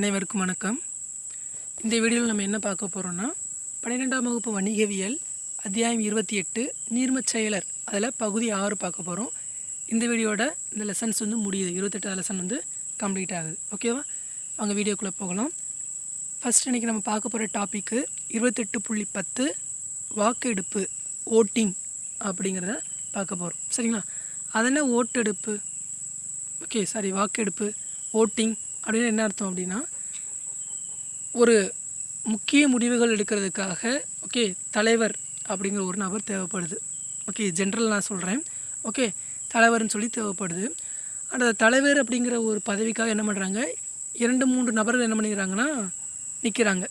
அனைவருக்கும் வணக்கம். இந்த வீடியோவில் நம்ம என்ன பார்க்க போகிறோன்னா பன்னிரெண்டாம் வகுப்பு வணிகவியல் அத்தியாயம் இருபத்தி எட்டு நீர்மச் செயலர். அதில் பகுதி ஆறு பார்க்க போகிறோம் இந்த வீடியோட இந்த லெசன்ஸ் வந்து முடியுது. இருபத்தெட்டு லெசன் வந்து கம்ப்ளீட் ஆகுது. ஓகேவா அவங்க வீடியோக்குள்ளே போகலாம். ஃபஸ்ட் இன்றைக்கி நம்ம பார்க்க போகிற டாப்பிக்கு இருபத்தெட்டு புள்ளி பத்து வாக்கெடுப்பு ஓட்டிங் அப்படிங்கிறத பார்க்க போகிறோம் சரிங்களா? அதென்ன ஓட்டெடுப்பு. ஓகே சாரி வாக்கெடுப்பு ஓட்டிங் அப்படின்னு என்ன அர்த்தம் அப்படின்னா ஒரு முக்கிய முடிவுகள் எடுக்கிறதுக்காக ஓகே தலைவர் அப்படிங்கிற ஒரு நபர் தேவைப்படுது. ஓகே ஜென்ரல் நான் சொல்கிறேன் ஓகே தலைவர்னு சொல்லி தேவைப்படுது. அந்த தலைவர் அப்படிங்கிற ஒரு பதவிக்காக என்ன பண்ணுறாங்க இரண்டு மூன்று நபர்கள் என்ன பண்ணிக்கிறாங்கன்னா நிற்கிறாங்க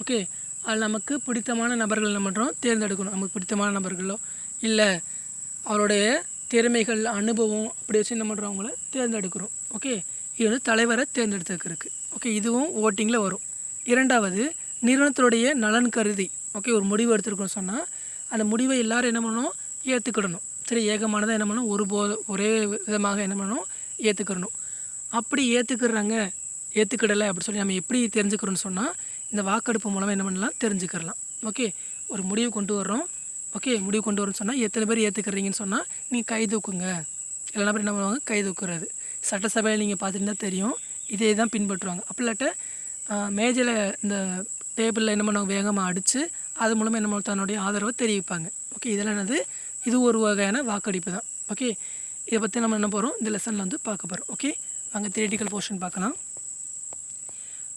ஓகே அதில் நமக்கு பிடித்தமான நபர்கள் என்ன பண்ணுறோம் தேர்ந்தெடுக்கணும். நமக்கு பிடித்தமான நபர்களோ இல்லை அவருடைய திறமைகள் அனுபவம் அப்படி வச்சு என்ன பண்ணுறோம் அவங்கள தேர்ந்தெடுக்கிறோம். ஓகே இது வந்து தலைவரை தேர்ந்தெடுத்துக்கிறதுக்கு ஓகே இதுவும் ஓட்டிங்கில் வரும். இரண்டாவது நிறுவனத்தினுடைய நலன் கருதி. ஓகே ஒரு முடிவு எடுத்துருக்கோம் சொன்னால் அந்த முடிவை எல்லோரும் என்ன பண்ணணும்? ஏற்றுக்கிடணும் சரி ஏகமானதாக என்ன பண்ணணும்? ஒரு போ ஒரே விதமாக என்ன பண்ணணும்? ஏற்றுக்கிடணும் அப்படி ஏற்றுக்கிறாங்க ஏற்றுக்கிடலை அப்படி சொல்லி நம்ம எப்படி தெரிஞ்சுக்கிறோன்னு சொன்னால் இந்த வாக்கெடுப்பு மூலமாக என்ன பண்ணலாம்? தெரிஞ்சுக்கிறலாம் ஓகே ஒரு முடிவு கொண்டு வர்றோம். ஓகே முடிவு கொண்டு வரோம்னு சொன்னால் எத்தனை பேர் ஏற்றுக்கிறீங்கன்னு சொன்னால் நீங்கள் கை தூக்குங்க. எல்லா பேர் என்ன பண்ணுவாங்க? கை தூக்குறது. சட்டசபையில் நீங்கள் பார்த்துருந்தா தெரியும். இதே தான் பின்பற்றுவாங்க. அப்படில்லாட்ட மேஜையில் இந்த டேபிளில் என்ன பண்ணுவாங்க வேகமாக அடித்து அது மூலமாக என்ன பண்ணுவாங்க தன்னுடைய ஆதரவை தெரிவிப்பாங்க. ஓகே இதெல்லாம் என்னது? இது ஒரு வகையான வாக்கெடுப்பு தான். ஓகே இதை பற்றி நம்ம என்ன போகிறோம் இந்த லெசனில் வந்து பார்க்க போகிறோம் ஓகே அங்கே தியேட்டிக்கல் போர்ஷன் பார்க்கலாம்.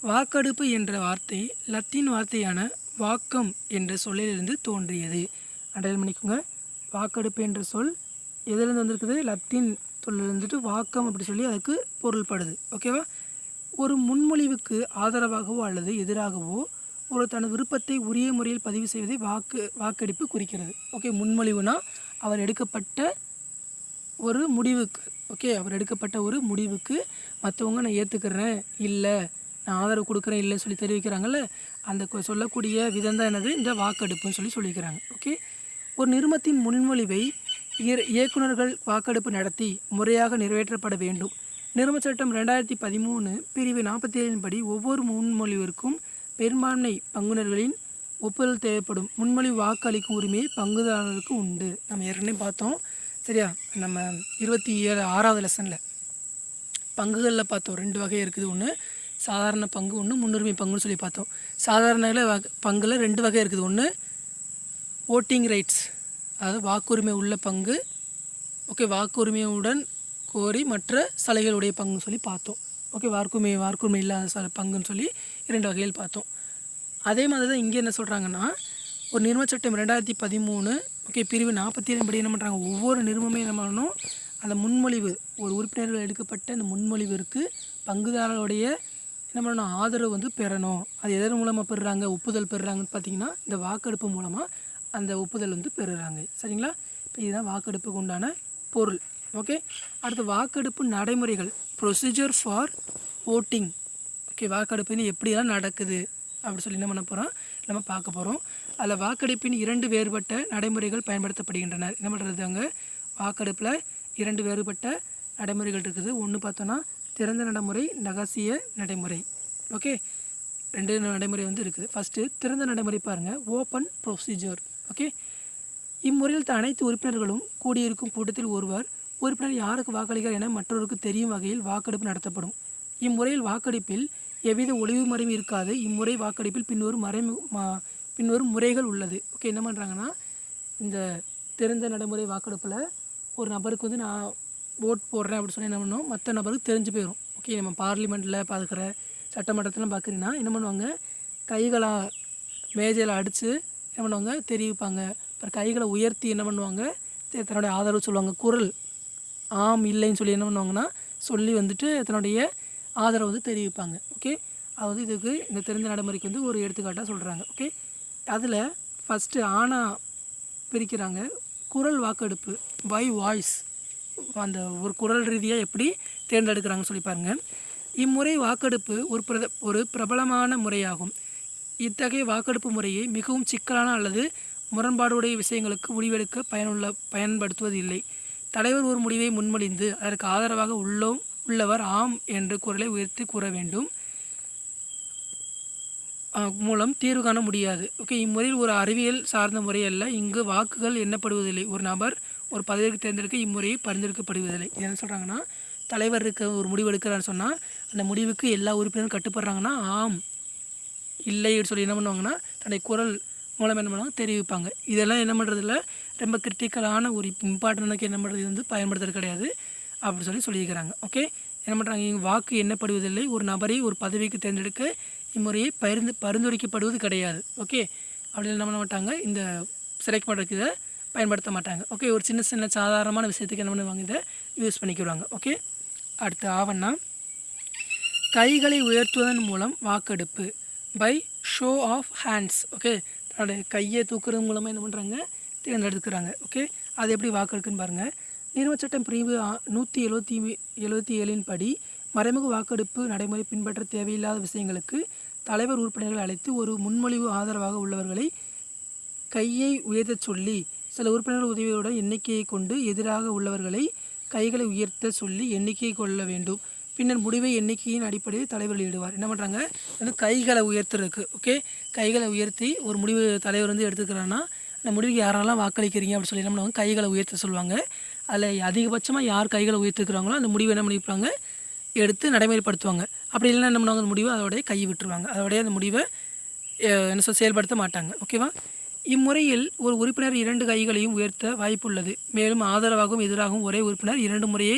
வாக்கெடுப்பு என்ற வார்த்தை லத்தீன் வார்த்தையான வாக்கம் என்ற சொல்லிலிருந்து தோன்றியது. அடையாளம் பண்ணிக்கோங்க. வாக்கெடுப்பு என்ற சொல் எதுலேருந்து வந்திருக்குது? லத்தீன் சொல்லில் இருந்துட்டு வாக்கம் அப்படி சொல்லி அதுக்கு பொருள்படுது. ஓகேவா ஒரு முன்மொழிவுக்கு ஆதரவாகவோ அல்லது எதிராகவோ ஒரு தனது விருப்பத்தை உரிய முறையில் பதிவு செய்வதை வாக்கு வாக்கெடுப்பு குறிக்கிறது. ஓகே முன்மொழிவுனா அவர் எடுக்கப்பட்ட ஒரு முடிவுக்கு ஓகே அவர் எடுக்கப்பட்ட ஒரு முடிவுக்கு மற்றவங்க நான் ஏற்றுக்கிறேன் இல்லை நான் ஆதரவு கொடுக்குறேன் இல்லைன்னு சொல்லி தெரிவிக்கிறாங்கல்ல அந்த சொல்லக்கூடிய விதம் தான் என்னது? இந்த வாக்கெடுப்புன்னு சொல்லி சொல்லிக்கிறாங்க. ஓகே ஒரு நிறுமத்தின் முன்மொழிவை இயர்- இயக்குனர்கள் வாக்கெடுப்பு நடத்தி முறையாக நிறைவேற்றப்பட வேண்டும். நிறுவன சட்டம் ரெண்டாயிரத்தி பதிமூணு பிரிவு நாற்பத்தி ஏழின் படி ஒவ்வொரு முன்மொழிவிற்கும் பெரும்பான்மை பங்குனர்களின் ஒப்புதல் தேவைப்படும். முன்மொழிவு வாக்களிக்கும் உரிமை உரிமையை உண்டு. நம்ம ஏற்கனவே பார்த்தோம். சரியா? நம்ம இருபத்தி ஏழு ஆறாவது லெசனில் பங்குகளில் பார்த்தோம். ரெண்டு வகை இருக்குது ஒன்று சாதாரண பங்கு ஒன்று முன்னுரிமை பங்குன்னு சொல்லி பார்த்தோம். சாதாரண வக- பங்குல ரெண்டு வகை இருக்குது. ஒன்று ஓட்டிங் ரைட்ஸ் அதாவது வாக்குரிமை உள்ள பங்கு ஓகே வாக்குரிமையுடன் கோரி மற்ற சலுகைகளுடைய பங்குன்னு சொல்லி பார்த்தோம். ஓகே வாக்குரிமை வாக்குரிமை இல்லாத ச பங்குன்னு சொல்லி இரண்டு வகையில் பார்த்தோம். அதே மாதிரி தான் இங்கே என்ன சொல்கிறாங்கன்னா ஒரு நிறுவ சட்டம் ரெண்டாயிரத்தி பதிமூணு ஓகே பிரிவு நாற்பத்தி ஏழு படி என்ன பண்ணுறாங்க ஒவ்வொரு நிறுவனமே என்ன பண்ணணும் அந்த முன்மொழிவு ஒரு உறுப்பினர்கள் எடுக்கப்பட்ட அந்த முன்மொழிவிற்கு பங்குதாரருடைய என்ன பண்ணணும் ஆதரவு வந்து பெறணும். அது எதன் மூலமாக பெறுறாங்க ஒப்புதல் பெறுறாங்கன்னு பார்த்தீங்கன்னா இந்த வாக்கெடுப்பு மூலமாக அந்த ஒப்புதல் வந்து பெறுறாங்க. சரிங்களா? இப்போ இதுதான் வாக்கெடுப்புக்கு உண்டான பொருள். ஓகே? அடுத்து வாக்கெடுப்பு நடைமுறைகள். ப்ரொசீஜர் ஃபார் ஓட்டிங் ஓகே வாக்கெடுப்புன்னு எப்படியெல்லாம் நடக்குது அப்படி சொல்லி என்ன பண்ண போகிறோம் நம்ம பார்க்க போகிறோம் அதில் வாக்கெடுப்பின் இரண்டு வேறுபட்ட நடைமுறைகள் பயன்படுத்தப்படுகின்றன. என்ன பண்ணுறது அங்கே? வாக்கெடுப்பில் இரண்டு வேறுபட்ட நடைமுறைகள் இருக்குது. ஒன்று பார்த்தோன்னா திறந்த நடைமுறை நகசிய நடைமுறை. ஓகே? ரெண்டு நடைமுறை வந்து இருக்குது. ஃபஸ்ட்டு திறந்த நடைமுறை பாருங்கள் ஓப்பன் ப்ரொசீஜர் ஓகே? இம்முறையில் அனைத்து உறுப்பினர்களும் கூடியிருக்கும் கூட்டத்தில் ஒருவர் உறுப்பினர் யாருக்கு வாக்களிக்கிறார் என மற்றவருக்கு தெரியும் வகையில் வாக்கெடுப்பு நடத்தப்படும். இம்முறையில் வாக்கெடுப்பில் எவ்வித ஒளிவு மறைவும் இருக்காது. இம்முறை வாக்கெடுப்பில் பின்வரும் மறைமு பின்வரும் முறைகள் உள்ளது. ஓகே என்ன பண்ணுறாங்கன்னா இந்த திறந்த நடைமுறை வாக்கெடுப்பில் ஒரு நபருக்கு வந்து நான் ஓட் போடுறேன் அப்படின்னு சொல்லி என்ன பண்ணணும் மற்ற நபருக்கு தெரிஞ்சு போயிடும் ஓகே நம்ம பார்லிமெண்ட்டில் பார்க்குற சட்டமன்றத்தில் பார்க்குறீங்கன்னா என்ன பண்ணுவாங்க? கைகளாக மேஜையில் அடித்து என்ன பண்ணுவாங்க? தெரிவிப்பாங்க. அப்புறம் கைகளை உயர்த்தி என்ன பண்ணுவாங்க? தன்னுடைய ஆதரவு சொல்லுவாங்க. குரல். ஆம் இல்லைன்னு சொல்லி என்ன பண்ணுவாங்கன்னா சொல்லி வந்துட்டு தன்னுடைய ஆதரவு வந்து தெரிவிப்பாங்க. ஓகே? அதாவது இதுக்கு இந்த தெரிந்த நடைமுறைக்கு வந்து ஒரு எடுத்துக்காட்டாக சொல்கிறாங்க ஓகே? அதில் ஃபஸ்ட்டு ஆனா பிரிக்கிறாங்க. குரல் வாக்கெடுப்பு. பை வாய்ஸ் அந்த ஒரு குரல் ரீதியாக எப்படி தேர்ந்தெடுக்கிறாங்கன்னு சொல்லி பாருங்கள் இம்முறை வாக்கெடுப்பு ஒரு பிரத ஒரு பிரபலமான முறையாகும். இத்தகைய வாக்கெடுப்பு முறையை மிகவும் சிக்கலான அல்லது முரண்பாடுடைய விஷயங்களுக்கு முடிவெடுக்க பயனுள்ள பயன்படுத்துவது இல்லை தலைவர் ஒரு முடிவை முன்மொழிந்து அதற்கு ஆதரவாக உள்ளோம் உள்ளவர் ஆம் என்று குரலை உயர்த்தி கூற வேண்டும். மூலம் தீர்வு காண முடியாது. ஓகே இம்முறையில் ஒரு அறிவியல் சார்ந்த முறை அல்ல. இங்கு வாக்குகள் எண்ணப்படுவதில்லை. ஒரு நபர் ஒரு பதவிக்கு தேர்ந்தெடுக்க இம்முறையை பரிந்துரைக்கப்படுவதில்லை. என்ன சொல்கிறாங்கன்னா தலைவர் இருக்க ஒரு முடிவு எடுக்கிறான்னு சொன்னால் அந்த முடிவுக்கு எல்லா உறுப்பினரும் கட்டுப்படுறாங்கன்னா ஆம். இல்லை சொல்லி என்ன பண்ணுவாங்கன்னா தன்னுடைய குரல் மூலம் என்ன பண்ணுவாங்க தெரிவிப்பாங்க. இதெல்லாம் என்ன பண்ணுறதில்ல ரொம்ப கிரிட்டிக்கலான ஒரு இம்பார்ட்டனுக்கு என்ன பண்ணுறது வந்து பயன்படுத்துறது கிடையாது அப்படின்னு சொல்லி சொல்லியிருக்கிறாங்க. ஓகே என்ன பண்ணுறாங்க இங்கே வாக்கு எண்ணப்படுவதில்லை. ஒரு நபரை ஒரு பதவிக்கு தேர்ந்தெடுக்க இம்முறையை பரிந்து பரிந்துரைக்கப்படுவது கிடையாது. ஓகே அப்படி என்ன பண்ண மாட்டாங்க இந்த செலக்ட் பண்ணுறதுக்கு இதை பயன்படுத்த மாட்டாங்க. ஓகே ஒரு சின்ன சின்ன சாதாரணமான விஷயத்துக்கு என்ன பண்ணுவாங்க இதை யூஸ் பண்ணிக்கிறாங்க ஓகே அடுத்து ஆவணா கைகளை உயர்த்துவதன் மூலம் வாக்கெடுப்பு. By show of hands okay தன்னுடைய கையை தூக்குறது மூலமாக என்ன பண்ணுறாங்க தேர்ந்தெடுத்துக்கிறாங்க ஓகே அது எப்படி வாக்கெடுக்குன்னு பாருங்கள் நிறுவச்சட்டம் பிரிவு ஆ- நூற்றி எழுபத்தி எழுபத்தி ஏழின் படி மறைமுக வாக்கெடுப்பு நடைமுறை பின்பற்ற தேவையில்லாத விஷயங்களுக்கு தலைவர் உறுப்பினர்கள் அழைத்து ஒரு முன்மொழிவு ஆதரவாக உள்ளவர்களை கையை உயர்த்தச் சொல்லி சில உறுப்பினர்கள் உதவியுடன் எண்ணிக்கையை கொண்டு எதிராக உள்ளவர்களை கைகளை உயர்த்த சொல்லி எண்ணிக்கை கொள்ள வேண்டும். பின்னர் முடிவை எண்ணிக்கையின் அடிப்படையில் தலைவர் வெளியிடுவார் என்ன பண்ணுறாங்க வந்து கைகளை உயர்த்துறதுக்கு ஓகே கைகளை உயர்த்தி ஒரு முடிவு தலைவர் வந்து எடுத்துக்கிறான்னா அந்த முடிவுக்கு யாரெல்லாம் வாக்களிக்கிறீங்க அப்படின்னு சொல்லி என்ன பண்ணுவாங்க? கைகளை உயர்த்த சொல்லுவாங்க. அதில் அதிகபட்சமாக யார் கைகளை உயர்த்துக்கிறாங்களோ அந்த முடிவை என்ன பண்ணிப்பாங்க? எடுத்து நடைமுறைப்படுத்துவாங்க. அப்படி இல்லைன்னா என்ன பண்ணுவாங்க? அந்த முடிவை அதோடைய கை விட்டுருவாங்க. அதோடைய அந்த முடிவை என்ன சொல் செயல்படுத்த மாட்டாங்க. ஓகேவா இம்முறையில் ஒரு உறுப்பினர் இரண்டு கைகளையும் உயர்த்த வாய்ப்புள்ளது. மேலும் ஆதரவாகவும் எதிராகவும் ஒரே உறுப்பினர் இரண்டு முறையே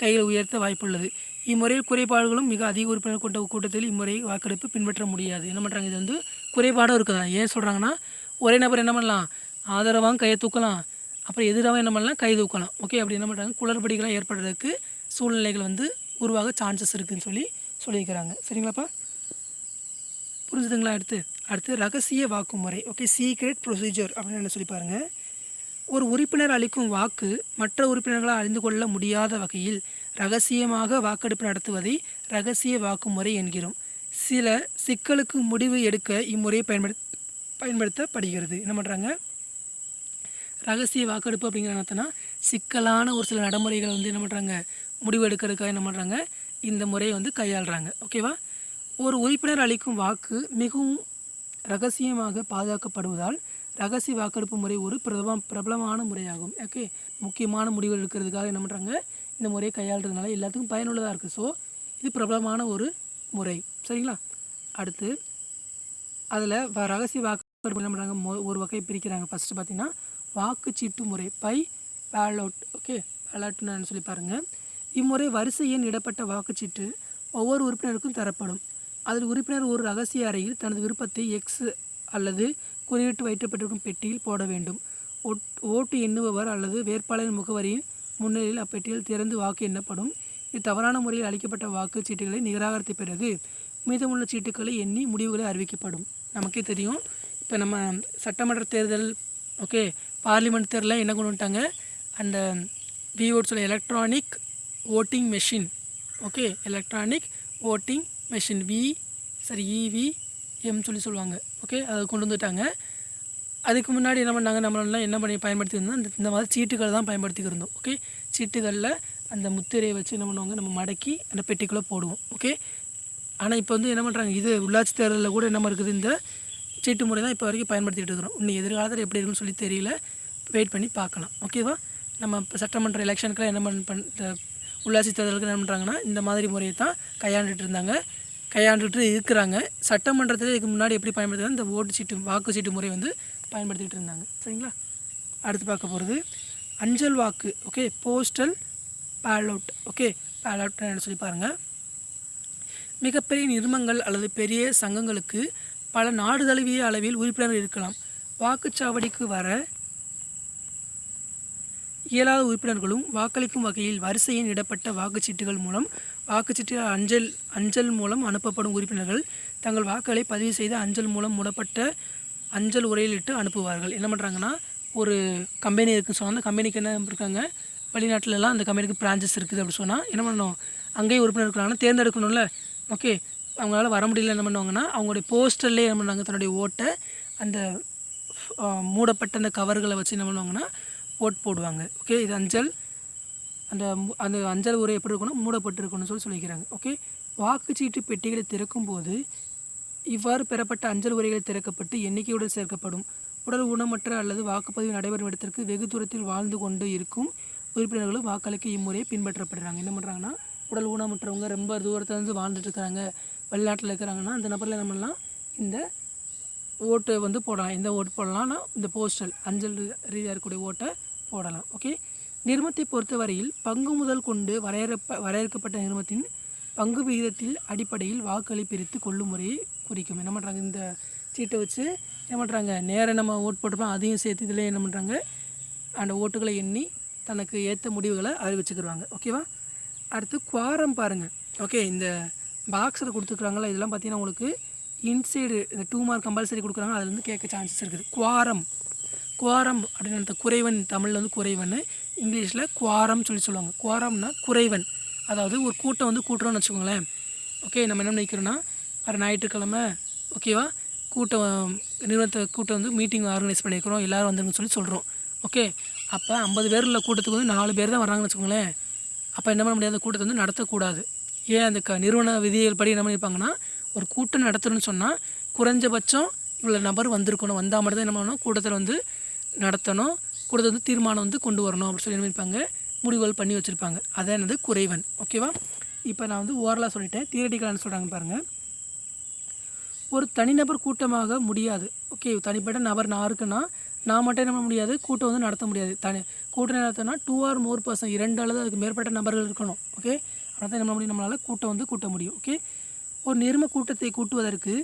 கைகளை உயர்த்த வாய்ப்புள்ளது. இம்முறையில் குறைபாடுகளும் மிக அதிக உறுப்பினர் கொண்ட கூட்டத்தில் இம்முறை வாக்கெடுப்பு பின்பற்ற முடியாது. என்ன பண்ணுறாங்க இது வந்து குறைபாடும் இருக்குதா? ஏன் சொல்கிறாங்கன்னா ஒரே நபர் என்ன பண்ணலாம்? ஆதரவாகவும் கையை தூக்கலாம். அப்புறம் எதிராகவும் என்ன பண்ணலாம்? கை தூக்கலாம். ஓகே அப்படி என்ன பண்ணுறாங்க குளறுபடிகளாக ஏற்படுறதுக்கு சூழ்நிலைகள் வந்து உருவாக சான்சஸ் இருக்குதுன்னு சொல்லி சொல்லியிருக்கிறாங்க. சரிங்களாப்பா? புரிஞ்சுதுங்களா அடுத்து? அடுத்து ரகசிய வாக்குமுறை. ஓகே சீக்ரெட் ப்ரொசீஜர் அப்படின்னு என்ன சொல்லி பாருங்கள் ஒரு உறுப்பினர் அளிக்கும் வாக்கு மற்ற உறுப்பினர்களால் அறிந்து கொள்ள முடியாத வகையில் ரகசியமாக வாக்கெடுப்பு நடத்துவதை ரகசிய வாக்குமுறை என்கிறோம். சில சிக்கலுக்கு முடிவு எடுக்க இம்முறையை பயன்படு பயன்படுத்தப்படுகிறது. என்ன பண்ணுறாங்க ரகசிய வாக்கெடுப்பு அப்படிங்கிற என்னத்தனா சிக்கலான ஒரு சில நடைமுறைகளை வந்து என்ன பண்ணுறாங்க முடிவு எடுக்கிறதுக்காக என்ன பண்ணுறாங்க இந்த முறையை வந்து கையாளுறாங்க. ஓகேவா ஒரு உறுப்பினர் அளிக்கும் வாக்கு மிகவும் ரகசியமாக பாதுகாக்கப்படுவதால் ரகசிய வாக்கெடுப்பு முறை ஒரு பிரபலம் பிரபலமான முறையாகும். ஓகே முக்கியமான முடிவு எடுக்கிறதுக்காக என்ன பண்ணுறாங்க இந்த முறையை கையாளுறதுனால எல்லாத்துக்கும் பயனுள்ளதாக இருக்குது ஸோ இது பிரபலமான ஒரு முறை. சரிங்களா? அடுத்து அதில் வ ரகசிய வாக்கு என்ன பண்ணுறாங்க ஒரு வகையை பிரிக்கிறாங்க. ஃபஸ்ட்டு பார்த்தீங்கன்னா வாக்குச்சீட்டு முறை. பை பேலோட் ஓகே பேலோட்னு சொல்லி பாருங்கள் இம்முறை வரிசை எண் இடப்பட்ட வாக்குச்சீட்டு ஒவ்வொரு உறுப்பினருக்கும் தரப்படும். அதில் உறுப்பினர் ஒரு ரகசிய அறையில் தனது விருப்பத்தை எக்ஸ் அல்லது குறியிட்டு வைக்கப்பட்டிருக்கும் பெட்டியில் போட வேண்டும். ஓட் ஓட்டு எண்ணுபவர் அல்லது வேட்பாளரின் முகவரியின் முன்னிலையில் அப்பெட்டியில் திறந்து வாக்கு எண்ணப்படும். இது தவறான முறையில் அளிக்கப்பட்ட வாக்குச்சீட்டுகளை நிராகரித்த பிறகு மீதமுள்ள சீட்டுகளை எண்ணி முடிவுகளை அறிவிக்கப்படும். நமக்கே தெரியும். இப்போ நம்ம சட்டமன்ற தேர்தல் ஓகே பார்லிமெண்ட் தேர்தலில் என்ன கொண்டு வந்துட்டாங்க? அந்த விஓட்ஸோட electronic voting machine okay electronic voting machine V சரி இவி எம் சொல்லி சொல்லுவாங்க ஓகே அதை கொண்டு வந்துட்டாங்க. அதுக்கு முன்னாடி என்ன பண்ணாங்க? நம்மளெல்லாம் என்ன பண்ணி பயன்படுத்தியிருந்தோம்? அந்த இந்த மாதிரி சீட்டுகளை தான் பயன்படுத்திக்கிருந்தோம் ஓகே சீட்டுகளில் அந்த முத்திரையை வச்சு என்ன பண்ணுவாங்க? நம்ம மடக்கி அந்த பெட்டிக்குள்ளே போடுவோம். ஓகே ஆனால் இப்போ வந்து என்ன பண்ணுறாங்க இது உள்ளாட்சி தேர்தலில் கூட என்ன இருக்குது? இந்த சீட்டு முறை தான் இப்போ வரைக்கும் பயன்படுத்திகிட்டு இருக்கிறோம். இன்னும் எதிர்காலத்தில் எப்படி இருக்குன்னு சொல்லி தெரியல. வெயிட் பண்ணி பார்க்கலாம். ஓகேவா நம்ம இப்போ சட்டமன்ற எலெக்ஷனுக்குலாம் என்ன பண்ண பண் இந்த உள்ளாட்சி தேர்தலுக்கு என்ன பண்ணுறாங்கன்னா இந்த மாதிரி முறையை தான் கையாண்டுட்டு இருந்தாங்க. கையாண்டுட்டு இருக்கிறாங்க. சட்டமன்றத்தில் இதுக்கு முன்னாடி எப்படி பயன்படுத்துகிறாங்க இந்த ஓட்டு சீட்டு வாக்கு சீட்டு முறை வந்து பயன்படுத்திகிட்டு இருந்தாங்க. சரிங்களா? அடுத்து பார்க்க போகிறது அஞ்சல் வாக்கு okay postal ballot okay ballot என்ன சொல்லி பாருங்கள் மிகப்பெரிய நிறுமங்கள் அல்லது பெரிய சங்கங்களுக்கு பல நாடு தழுவிய அளவில் உறுப்பினர்கள் இருக்கலாம். வாக்குச்சாவடிக்கு வர இயலாத உறுப்பினர்களும் வாக்களிக்கும் வகையில் வரிசையின் இடப்பட்ட வாக்குச்சீட்டுகள் மூலம் வாக்குச்சீட்டுகள் அஞ்சல் அஞ்சல் மூலம் அனுப்பப்படும் உறுப்பினர்கள் தங்கள் வாக்குகளை பதிவு செய்து அஞ்சல் மூலம் மூடப்பட்ட அஞ்சல் உரையிலிட்டு அனுப்புவார்கள். என்ன பண்ணுறாங்கன்னா ஒரு கம்பெனி இருக்குன்னு சொன்னால் அந்த கம்பெனிக்கு என்ன இருக்காங்க? வெளிநாட்டிலலாம் அந்த கம்பெனிக்கு பிரான்ச்சஸ் இருக்குது அப்படின்னு சொன்னால் என்ன பண்ணணும்? அங்கேயே உறுப்பினர் இருக்கிறாங்கன்னா தேர்ந்தெடுக்கணும்ல. ஓகே அவங்களால வர முடியல என்ன பண்ணுவாங்கன்னா அவங்களுடைய போஸ்டர்லேயே என்ன பண்ணாங்க தன்னுடைய ஓட்டை அந்த மூடப்பட்ட அந்த கவர்களை வச்சு என்ன பண்ணுவாங்கன்னா ஓட் போடுவாங்க. ஓகே இது அஞ்சல். அந்த அந்த அஞ்சல் உரை எப்படி இருக்கணும் மூடப்பட்டு இருக்கணும்னு சொல்லி சொல்லிக்கிறாங்க. ஓகே வாக்குச்சீட்டு பெட்டிகளை திறக்கும்போது இவ்வாறு பெறப்பட்ட அஞ்சல் உரைகள் திறக்கப்பட்டு எண்ணிக்கையுடன் சேர்க்கப்படும். உடல் ஊனமற்ற அல்லது வாக்குப்பதிவு நடைபெறும் இடத்திற்கு வெகு தூரத்தில் வாழ்ந்து கொண்டு இருக்கும் உறுப்பினர்களும் வாக்களிக்க இம்முறையை பின்பற்றப்படுறாங்க. என்ன பண்ணுறாங்கன்னா உடல் ஊனமற்றவங்க ரொம்ப தூரத்தில் இருந்து வாழ்ந்துட்டு இருக்கிறாங்க. வெளிநாட்டில் இருக்கிறாங்கன்னா அந்த நபரில் என்ன பண்ணலாம் இந்த ஓட்டு வந்து போடலாம். எந்த ஓட்டு போடலாம்னா இந்த போஸ்டல் அஞ்சல் ரீதியாக இருக்கக்கூடிய ஓட்டை போடலாம். ஓகே நிறுமத்தை பொறுத்தவரையில் பங்கு முதல் கொண்டு வரையறுப்ப வரையறுக்கப்பட்ட நிறுமத்தின் பங்கு விகிதத்தில் அடிப்படையில் வாக்களி பிரித்து கொள்ளும் முறையை குறிக்கும். என்ன பண்ணுறாங்க இந்த சீட்டை வச்சு என்ன பண்ணுறாங்க நேராக நம்ம ஓட் போட்டிருப்போம் அதையும் சேர்த்து இதில் என்ன பண்ணுறாங்க அந்த ஓட்டுகளை எண்ணி தனக்கு ஏற்ற முடிவுகளை அறிவிச்சுக்கிடுவாங்க ஓகேவா அடுத்து குவாரம் பாருங்கள் ஓகே இந்த பாக்ஸில் கொடுத்துருக்குறாங்களா இதெல்லாம் பார்த்தீங்கன்னா உங்களுக்கு இன்சைடு இந்த டூ மார்க் கம்பல்சரி கொடுக்குறாங்க. அதுலேருந்து கேட்க சான்சஸ் இருக்குது. குவாரம். குவாரம் அப்படின்னு குறைவன் தமிழில் வந்து குறைவன் இங்கிலீஷில் குவாரம் சொல்லி சொல்லுவாங்க. குவாரம்னா குறைவன். அதாவது ஒரு கூட்டம் வந்து கூட்டுறோம்னு வச்சுக்கோங்களேன். ஓகே நம்ம என்ன நினைக்கிறோன்னா வர ஞாயிற்றுக்கிழமை ஓகேவா கூட்டம் நிறுவனத்தை கூட்டம் வந்து மீட்டிங் ஆர்கனைஸ் பண்ணியிருக்கிறோம். எல்லோரும் வந்துருங்கன்னு சொல்லி சொல்கிறோம் ஓகே அப்போ ஐம்பது பேர் உள்ள கூட்டத்துக்கு வந்து நாலு பேர் தான் வராங்கன்னு வச்சுக்கோங்களேன். அப்போ என்ன பண்ண முடியாது? அந்த கூட்டத்தை வந்து நடத்தக்கூடாது. ஏன் அந்த க நிறுவன விதிகள் படி என்ன பண்ணியிருப்பாங்கன்னா ஒரு கூட்டம் நடத்தணும்னு சொன்னால் குறைஞ்சபட்சம் இவ்வளோ நபர் வந்திருக்கணும். வந்தால் மட்டும் தான் என்ன பண்ணணும்? கூட்டத்தில் வந்து நடத்தணும். கூட்டத்தை வந்து தீர்மானம் வந்து கொண்டு வரணும் அப்படின்னு சொல்லி என்ன பண்ணியிருப்பாங்க? முடிவுகள் பண்ணி வச்சுருப்பாங்க. அதான் என்னது? குறைவன். ஓகேவா இப்போ நான் வந்து ஓரலாக சொல்லிட்டேன். தியரட்டிக்கலான்னு சொல்கிறாங்க பாருங்கள் ஒரு தனிநபர் கூட்டமாக முடியாது. ஓகே தனிப்பட்ட நபர் நான் இருக்குன்னா நான் மட்டும் என்ன பண்ண முடியாது? கூட்டம் வந்து நடத்த முடியாது. தனி கூட்டம் நடத்தினா டூ ஆர் மோர் பர்சன் இரண்டு அல்லது அதுக்கு மேற்பட்ட நபர்கள் இருக்கணும். ஓகே ஆனால் தான் என்ன முடியும்? நம்மளால் கூட்டம் வந்து கூட்ட முடியும். ஓகே ஒரு நிர்ம கூட்டத்தை கூட்டுவதற்கு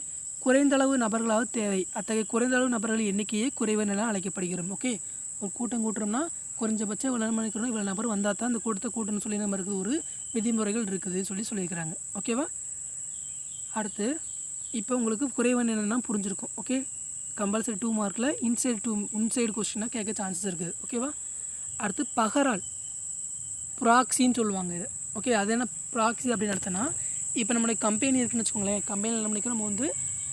குறைந்தளவு நபர்களாவது தேவை. அத்தகைய குறைந்த அளவு நபர்கள் எண்ணிக்கையே குறைவென அழைக்கப்படுகிறோம். ஓகே ஒரு கூட்டம் கூட்டுறோம்னா குறைஞ்சபட்சம் இவ்வளோ மணிக்கிறோம் இவ்வளோ நபர் வந்தால் தான் அந்த கூட்டத்தை கூட்டணும்னு சொல்லி நம்ம இருக்குது ஒரு விதிமுறைகள் இருக்குதுன்னு சொல்லி சொல்லியிருக்கிறாங்க. ஓகேவா அடுத்து இப்போ உங்களுக்கு குறைவன் என்னென்னா புரிஞ்சிருக்கும் ஓகே கம்பல்சரி டூ மார்க்கில் இன்சைடு டூ இன்சைடு கொஸ்டினாக கேட்க சான்சஸ் இருக்குது ஓகேவா அடுத்து பகரால் ப்ராக்சின்னு சொல்லுவாங்க இது ஓகே அது என்ன ப்ராக்சி அப்படின்னு அர்த்தம்னா இப்போ நம்மளுடைய கம்பெனி இருக்குன்னு வச்சுக்கோங்களேன் கம்பெனியில் நம்மளுக்கு நம்ம வந்து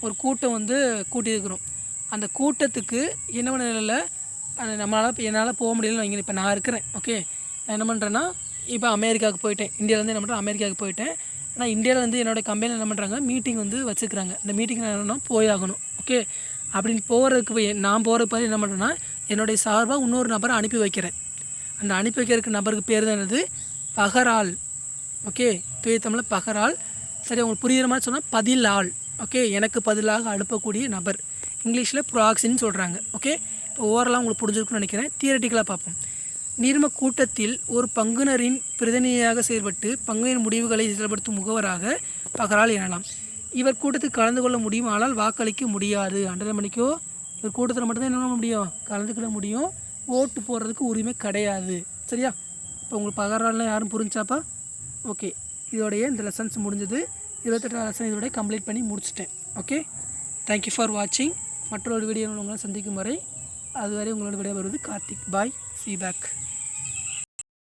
ஒரு கூட்டம் வந்து கூட்டியிருக்கிறோம். அந்த கூட்டத்துக்கு என்ன நிலையில் நம்மளால் என்னால் போக முடியலன்னு வைங்க இப்போ நான் இருக்கிறேன் ஓகே நான் என்ன பண்ணுறேன்னா இப்போ அமெரிக்காவுக்கு போயிட்டேன் இந்தியாவிலேருந்து என்ன பண்ணுறேன் அமெரிக்காவுக்கு போயிட்டேன். ஆனால் இந்தியாவில் வந்து என்னோடய கம்பெனியில் என்ன பண்ணுறாங்க மீட்டிங் வந்து வச்சுக்கிறாங்க. அந்த மீட்டிங் என்ன என்னன்னா போயாகணும் ஓகே அப்படின்னு போகிறதுக்கு நான் போகிறதுக்கு பதில் என்ன பண்ணுறேன்னா என்னுடைய சார்பாக இன்னொரு நபரை அனுப்பி வைக்கிறேன். அந்த அனுப்பி வைக்கிறதுக்கு நபருக்கு பேர் தான் என்னது? பகரால். ஓகே தூய தமிழில் பகரால். சரி உங்களுக்கு புரிகிற மாதிரி சொன்னால் பதில் ஆள் ஓகே எனக்கு பதிலாக அனுப்பக்கூடிய நபர். இங்கிலீஷில் ப்ராக்ஸின்னு சொல்கிறாங்க ஓகே இப்போ ஓவரலாக உங்களுக்கு புரிஞ்சிருக்குன்னு நினைக்கிறேன். தியரட்டிக்கலாக பார்ப்போம். நீர்ம கூட்டத்தில் ஒரு பங்குனரின் பிரதிநிதியாக செயல்பட்டு பங்குனரின் முடிவுகளை செயல்படுத்தும் முகவராக பகரால் எனலாம் இவர் கூட்டத்தில் கலந்து கொள்ள முடியும். ஆனால் வாக்களிக்க முடியாது. அன்றரை மணிக்கோ இவர் கூட்டத்தில் மட்டும்தான் என்ன பண்ண முடியும்? கலந்துக்கிட முடியும். ஓட்டு போடுறதுக்கு உரிமை கிடையாது. சரியா? இப்போ உங்களுக்கு பகரால்னா யாரும் புரிஞ்சாப்பா? ஓகே. இதோடைய இந்த லெசன்ஸ் முடிஞ்சது. இருபத்தெட்டாம் லெசன் இதோடய கம்ப்ளீட் பண்ணி முடிச்சிட்டேன். ஓகே? தேங்க்யூ ஃபார் வாட்சிங் மற்றொரு வீடியோ உங்களை சந்திக்கும் வரை அதுவரை உங்களோட விடைபெறுவது கார்த்திக். பாய் சி பேக்